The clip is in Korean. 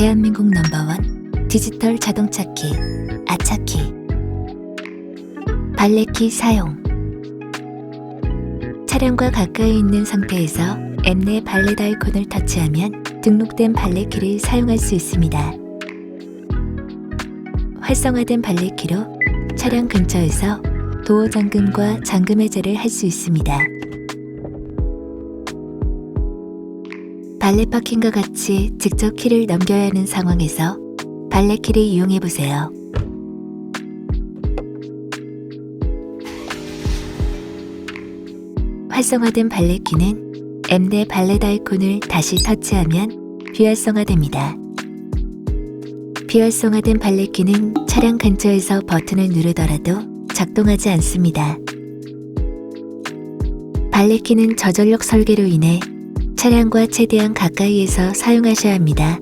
대한민국 넘버원 디지털 자동차 키 아차키 발레키 사용 차량과 가까이 있는 상태에서 앱 내 발렛 아이콘을 터치하면 등록된 발렛키를 사용할 수 있습니다. 활성화된 발렛키로 차량 근처에서 도어 잠금과 잠금 해제를 할 수 있습니다. 발렛 파킹과 같이 직접 키를 넘겨야 하는 상황에서 발렛 키를 이용해 보세요. 활성화된 발렛 키는 발렛 아이콘을 다시 터치하면 비활성화됩니다. 비활성화된 발렛 키는 차량 근처에서 버튼을 누르더라도 작동하지 않습니다. 발렛 키는 저전력 설계로 인해 차량과 최대한 가까이에서 사용하셔야 합니다.